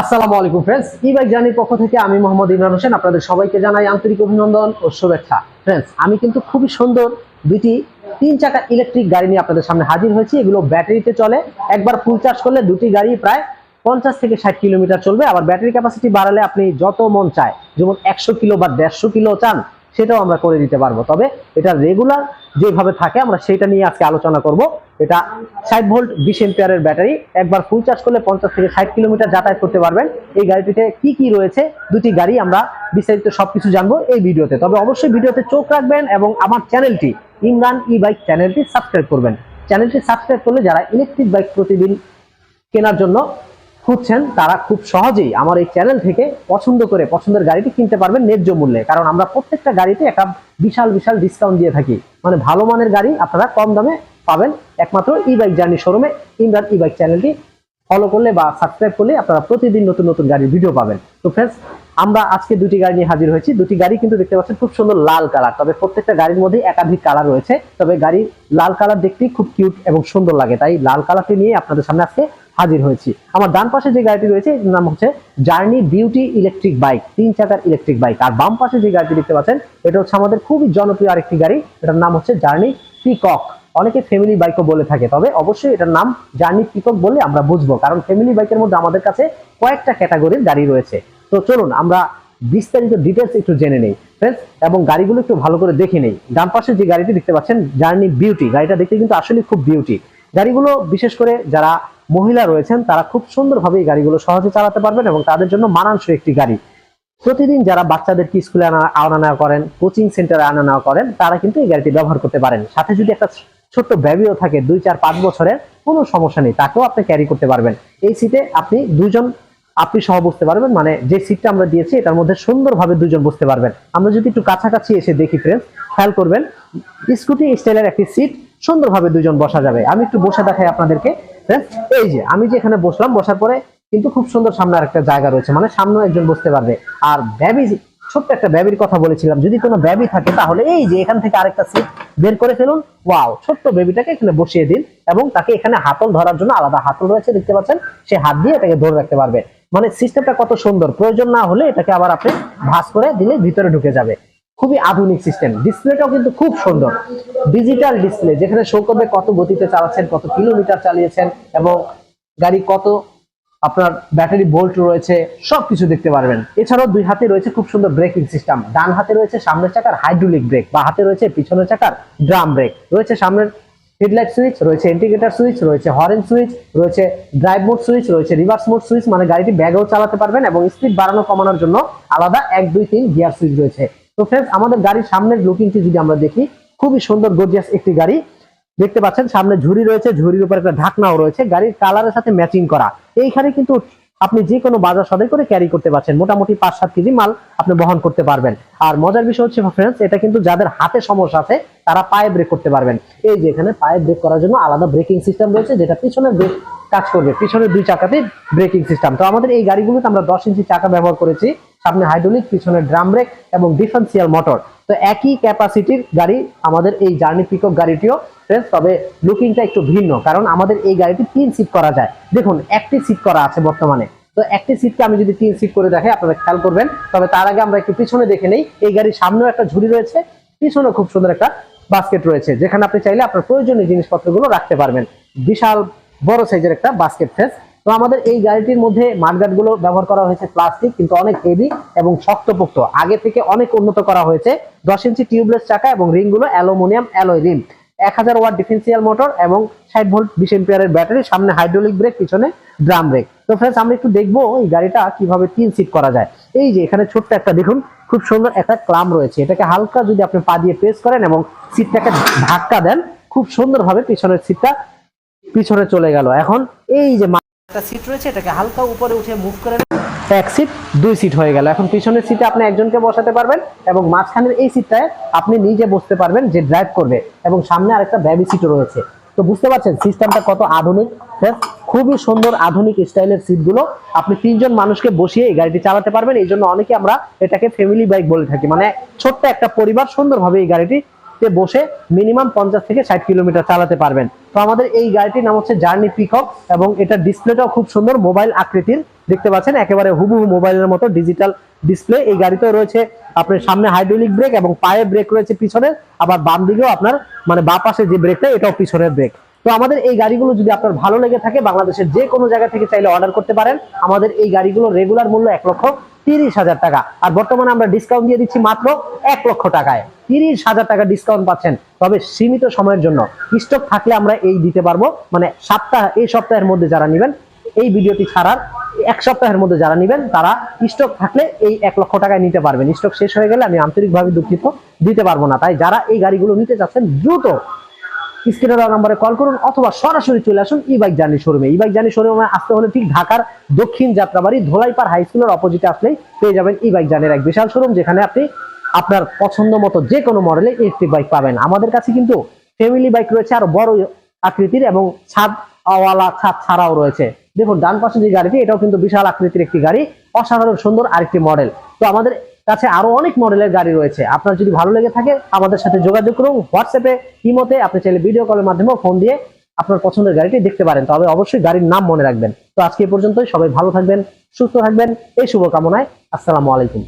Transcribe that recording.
আসসালামু আলাইকুম ফ্রেন্ডস ই বাইক জার্নির পক্ষ থেকে আমি মোহাম্মদ ইমরান হোসেন আপনাদের সবাইকে জানাই আন্তরিক অভিনন্দন ও শুভেচ্ছা। ফ্রেন্ডস আমি কিন্তু খুবই সুন্দর দুটি তিন চাকা ইলেকট্রিক গাড়ি নিয়ে আপনাদের সামনে হাজির হয়েছি। এগুলো ব্যাটারিতে চলে। একবার ফুল চার্জ করলে দুটি গাড়ি প্রায় পঞ্চাশ থেকে ষাট কিলোমিটার চলবে। আবার ব্যাটারি ক্যাপাসিটি বাড়ালে আপনি যত মন চায়, যেমন একশো কিলো বা দেড়শো কিলো চান সেটাও আমরা করে দিতে পারব। তবে এটা রেগুলার যেভাবে থাকে, আমরা সেটা নিয়ে আজকে আলোচনা করব। এটা ষাট ভোল্ট বিশ এম্পিয়ারের ব্যাটারি। একবার ফুল চার্জ করলে পঞ্চাশ থেকে ষাট কিলোমিটার যাতায়াত করতে পারবেন। এই গাড়িটিতে কি কি রয়েছে, দুটি গাড়ি আমরা বিস্তারিত সব কিছু জানব এই ভিডিওতে। তবে অবশ্যই ভিডিওতে চোখ রাখবেন এবং আমার চ্যানেলটি, ইমরান ই বাইক চ্যানেলটি সাবস্ক্রাইব করবেন। চ্যানেলটি সাবস্ক্রাইব করলে যারা ইলেকট্রিক বাইক প্রতিদিন কেনার জন্য খুঁজছেন, তারা খুব সহজেই আমার এই চ্যানেল থেকে পছন্দ করে পছন্দের গাড়িটি কিনতে পারবেন ন্যায্য মূল্যে। কারণ আমরা প্রত্যেকটা গাড়িতে একটা বিশাল বিশাল ডিসকাউন্ট দিয়ে থাকি। মানে ভালো মানের গাড়ি আপনারা কম দামে পাবেন। একমাত্র ই বাইক জার্নি শোরুমে ইমরান ই বাইক চ্যানেলটি ফলো করলে বা সাবস্ক্রাইব করলে আপনারা প্রতিদিন নতুন নতুন গাড়ির ভিডিও পাবেন। তো ফ্রেন্ডস আমরা আজকে দুটি গাড়ি নিয়ে হাজির হয়েছি। দুটি গাড়ি কিন্তু দেখতে পাচ্ছেন খুব সুন্দর লাল কালার তবে প্রত্যেকটা গাড়ির মধ্যে একাধিক কালার রয়েছে। তবে গাড়ির লাল কালার দেখতে খুব কিউট এবং সুন্দর লাগে। তাই লাল কালারটি নিয়ে আপনাদের সামনে আজকে হাজির হয়েছি। আমার ডান পাশে যে গাড়িটি রয়েছে, এর নাম হচ্ছে জার্নি বিউটি ইলেকট্রিক বাইক তিন চাকার ইলেকট্রিক বাইক আর বাম পাশে যে গাড়িটি দেখতে পাচ্ছেন, এটা হচ্ছে আমাদের খুবই জনপ্রিয় আরেকটি গাড়ি, এটার নাম হচ্ছে জার্নি পিকক অনেকে ফ্যামিলি বাইকও বলে থাকে, তবে অবশ্যই এটার নাম জার্নি পিকক বলে আমরা বুঝব, কারণ ফ্যামিলি বাইকের মধ্যে আমাদের কাছে কয়েকটা ক্যাটাগরির গাড়ি রয়েছে। তো চলুন, আমরা বিস্তারিত ডিটেলস একটু জেনে নেই। ফ্রেন্ডস এবং গাড়িগুলো একটু ভালো করে দেখে নেই। ডান পাশে যে গাড়িটি দেখতে পাচ্ছেন জার্নি বিউটি গাড়িটা দেখতে কিন্তু আসলে খুব বিউটি গাড়িগুলো, বিশেষ করে যারা মহিলা রয়েছেন, তারা খুব সুন্দরভাবে এই গাড়িগুলো সহজে চালাতে পারবেন এবং তাদের জন্য মানানসই একটি গাড়ি। প্রতিদিন যারা বাচ্চাদেরকে স্কুলে আনা আনা নেওয়া করেন, কোচিং সেন্টারে আনা নেওয়া করেন, তারা কিন্তু এই গাড়িটি ব্যবহার করতে পারেন। সাথে যদি একটা ছোট্ট বেবিও থাকে, দুই, চার, পাঁচ বছরের, কোনো সমস্যা নেই, তাকেও আপনি ক্যারি করতে পারবেন। এই সিটে আপনি দুজন, আপনি সহ বসতে পারবেন মানে যে সিটটা আমরা দিয়েছি, এটার মধ্যে সুন্দরভাবে দুজন বসতে পারবেন। আমরা যদি একটু কাছাকাছি এসে দেখি ফ্রেন্ডস খেয়াল করবেন স্কুটি স্টাইলের একটি সিট সুন্দরভাবে দুজন বসা যাবে। আমি একটু বসে দেখাই আপনাদেরকে। এই যে, আমি যে এখানে বসলাম, বসার পরে কিন্তু খুব সুন্দর সামনে আরেকটা জায়গা রয়েছে মানে সামনেও একজন বসতে পারবে। আর ব্যাবি ছোট্ট একটা ব্যাবির কথা বলেছিলাম, যদি কোনো ব্যাবি থাকে, তাহলে এই যে, এখান থেকে আরেকটা সিট বের করে ফেলুন। ওয়াও ছোট্ট বেবিটাকে এখানে বসিয়ে দিন এবং তাকে এখানে হাতল ধরার জন্য আলাদা হাতল রয়েছে, দেখতে পাচ্ছেন? সে হাত দিয়ে এটাকে ধরে রাখতে পারবে। মানে সিস্টেমটা কত সুন্দর। প্রয়োজন না হলে এটাকে আবার আপনি ভাঁজ করে দিলে ভিতরে ঢুকে যাবে। খুবই আধুনিক সিস্টেম ডিসপ্লেটাও কিন্তু খুব সুন্দর। ডিজিটাল ডিসপ্লে যেখানে শো করবে কত গতিতে চালাচ্ছেন, কত কিলোমিটার চালিয়েছেন এবং গাড়ি কত আপনার ব্যাটারি বোল্ট রয়েছে, সবকিছু দেখতে পারবেন। এছাড়াও দুই হাতে রয়েছে খুব সুন্দর ব্রেকিং সিস্টেম ডান হাতে রয়েছে সামনের চাকার হাইড্রোলিক ব্রেক বা হাতে রয়েছে পিছনের চাকার ড্রাম ব্রেক রয়েছে সামনের হেডলাইট সুইচ রয়েছে ইন্ডিকেটর সুইচ রয়েছে হরেন সুইচ রয়েছে ড্রাইভ মোড সুইচ রয়েছে রিভার্স মোড সুইচ মানে গাড়িটি ব্যাগেও চালাতে পারবেন এবং স্পিড বাড়ানো কমানোর জন্য আলাদা এক, দুই, তিন গিয়ার সুইচ রয়েছে। তো ফ্রেন্ডস আমাদের গাড়ির সামনের লুকিংটি যদি আমরা দেখি, খুবই সুন্দর গর্জিয়াস একটি গাড়ি। দেখতে পাচ্ছেন, সামনে ঝুড়ি রয়েছে, ঝুড়ির উপর একটা ঢাকনাও রয়েছে, গাড়ির কালারের সাথে ম্যাচিং করা। এইখানে কিন্তু আপনি যে কোনো বাজার সদাই করে ক্যারি করতে পারছেন। মোটামুটি পাঁচ, সাত কেজি মাল আপনি বহন করতে পারবেন। আর মজার বিষয় হচ্ছে ফ্রেন্ডস এটা কিন্তু যাদের হাতে সমস্যা আছে, তারা পায়ে ব্রেক করতে পারবেন। এই যে এখানে পায়ে ব্রেক করার জন্য আলাদা ব্রেকিং সিস্টেম রয়েছে, যেটা পিছনের ব্রেক কাজ করবে। পিছনের দুই চাকাতে ব্রেকিং সিস্টেম তো আমাদের এই গাড়িগুলোতে আমরা দশ ইঞ্চি চাকা ব্যবহার করেছি। সামনে হাইড্রোলিক পিছনে ড্রাম ব্রেক এবং ডিফারেন্সিয়াল মোটর তো একই ক্যাপাসিটির গাড়ি আমাদের এই জার্নি পিকআপ গাড়িটিও ফ্রেন্ডস তবে লুকিংটা একটু ভিন্ন, কারণ আমাদের এই গাড়িটি তিন সিট করা যায়। দেখুন, একটি সিট করা আছে বর্তমানে। তো একটি সিটকে আমি যদি তিন সিট করে দেখাই, আপনারা খেয়াল করবেন। তবে তার আগে আমরা একটু পিছনে দেখে নেই, এই গাড়ির সামনেও একটা ঝুড়ি রয়েছে পিছনে খুব সুন্দর একটা বাস্কেট রয়েছে, যেখানে আপনি চাইলে আপনার প্রয়োজনীয় জিনিসপত্রগুলো রাখতে পারবেন। বিশাল বড় সাইজের একটা বাস্কেট ফেস তো আমাদের এই গাড়িটির মধ্যে মাঠগাটগুলো ব্যবহার করা হয়েছে প্লাস্টিক, কিন্তু অনেক হেভি এবং শক্তপোক্ত। আগে থেকে অনেক উন্নত করা হয়েছে। দশ ইঞ্চি টিউবলেস চাকা এবং রিংগুলো অ্যালুমিনিয়াম অ্যালয় রিম এক হাজার ওয়াট ডিফেন্সিয়াল মোটর এবং ষাট ভোল্ট বিশ এম্পিয়ারের ব্যাটারি সামনে হাইড্রোলিক ব্রেক পিছনে ড্রাম ব্রেক তো ফ্রেন্ডস আমরা একটু দেখব এই গাড়িটা কীভাবে তিন সিট করা যায়। এই যে এখানে ছোট্ট একটা দেখুন, খুব সুন্দর একটা ক্লাম রয়েছে। এটাকে হালকা যদি আপনি পা দিয়ে প্রেস করেন এবং সিটটাকে ধাক্কা দেন, খুব সুন্দরভাবে পিছনের সিটটা পিছনে চলে গেল। এখন এই যে একটা সিট রয়েছে, এটাকে হালকা উপরে উঠে মুভ করে এক সিট দুই সিট হয়ে গেল। এখন পিছনের সিটে আপনি একজনকে বসাতে পারবেন এবং মাঝখানের এই সিটটায় আপনি নিজে বসতে পারবেন যে ড্রাইভ করবে এবং সামনে আরেকটা ব্যাবি সিটও রয়েছে। তো বুঝতে পারছেন সিস্টেমটা কত আধুনিক। খুবই সুন্দর আধুনিক স্টাইলের সিটগুলো আপনি তিনজন মানুষকে বসিয়ে এই গাড়িটি চালাতে পারবেন। এই জন্য অনেকে আমরা এটাকে ফ্যামিলি বাইক বলে থাকি। মানে ছোট্ট একটা পরিবার সুন্দরভাবে এই গাড়িটি বসে মিনিমাম পঞ্চাশ থেকে ষাট কিলোমিটার চালাতে পারবেন। তো আমাদের এই গাড়িটির নাম হচ্ছে জার্নি পিকক এবং এটা ডিসপ্লেটাও খুব সুন্দর মোবাইল আকৃতির। দেখতে পাচ্ছেন, একেবারে হুবহু মোবাইলের মতো ডিজিটাল ডিসপ্লে এই গাড়িতেও রয়েছে আপনার সামনে হাইড্রোলিক ব্রেক এবং পায়ে ব্রেক রয়েছে পিছনে। আবার বাম দিকেও আপনার মানে বা পাশে যে ব্রেকটা এটাও পিছনের ব্রেক তো আমাদের এই গাড়িগুলো যদি আপনার ভালো লেগে থাকে, বাংলাদেশের যে কোনো জায়গা থেকে চাইলে অর্ডার করতে পারেন। আমাদের এই গাড়িগুলো রেগুলার মূল্য এক লক্ষ তিরিশ হাজার টাকা। আর বর্তমানে আমরা ডিসকাউন্ট দিয়ে দিচ্ছি মাত্র এক লক্ষ টাকায়। তিরিশ হাজার টাকা ডিসকাউন্ট পাচ্ছেন। তবে সীমিত সময়ের জন্য স্টক থাকলে আমরা এই দিতে পারব। মানে সপ্তাহ, এই সপ্তাহের মধ্যে যারা নেবেন, এই ভিডিওটি ছাড়ার এক সপ্তাহের মধ্যে যারা নেবেন, তারা স্টক থাকলে এই এক লক্ষ টাকায় নিতে পারবেন। স্টক শেষ হয়ে গেলে আমি আন্তরিকভাবে দুঃখিত, দিতে পারব না। তাই যারা এই গাড়িগুলো নিতে চাচ্ছেন দ্রুত স্ক্রিনে দেওয়া নম্বরে কল করুন অথবা সরাসরি চলে আসুন ই বাইক জার্নি শোরুমে ই বাইক জার্নি শোরুমে আসতে হলে ঠিক ঢাকার দক্ষিণ যাত্রাবাড়ি ধোলাইপাড় হাই স্কুলের অপোজিটে আসলেই পেয়ে যাবেন ই বাইক জার্নির এক বিশাল শোরুম যেখানে আপনি আপনার পছন্দ মতো যে কোনো মডেলের ইলেকট্রিক বাইক পাবেন। আমাদের কাছে কিন্তু ফ্যামিলি বাইক রয়েছে, আর বড় আকৃতির এবং ছাদ ওয়ালা ছাদ ছাড়াও রয়েছে। দেখুন, ডান পাশে যে গাড়িটি, এটাও কিন্তু বিশাল আকৃতির একটি গাড়ি। অসাধারণ সুন্দর আরেকটি মডেল তো আমাদের কাছে আরও অনেক মডেলের গাড়ি রয়েছে। আপনার যদি ভালো লেগে থাকে, আমাদের সাথে যোগাযোগ করুন। হোয়াটসঅ্যাপে ইমোতে আপনি চাইলে ভিডিও কলের মাধ্যমে ফোন দিয়ে আপনার পছন্দের গাড়িটি দেখতে পারেন। তবে অবশ্যই গাড়ির নাম মনে রাখবেন। তো আজকে পর্যন্তই। সবাই ভালো থাকবেন, সুস্থ থাকবেন। এই শুভকামনায় আসসালামু আলাইকুম।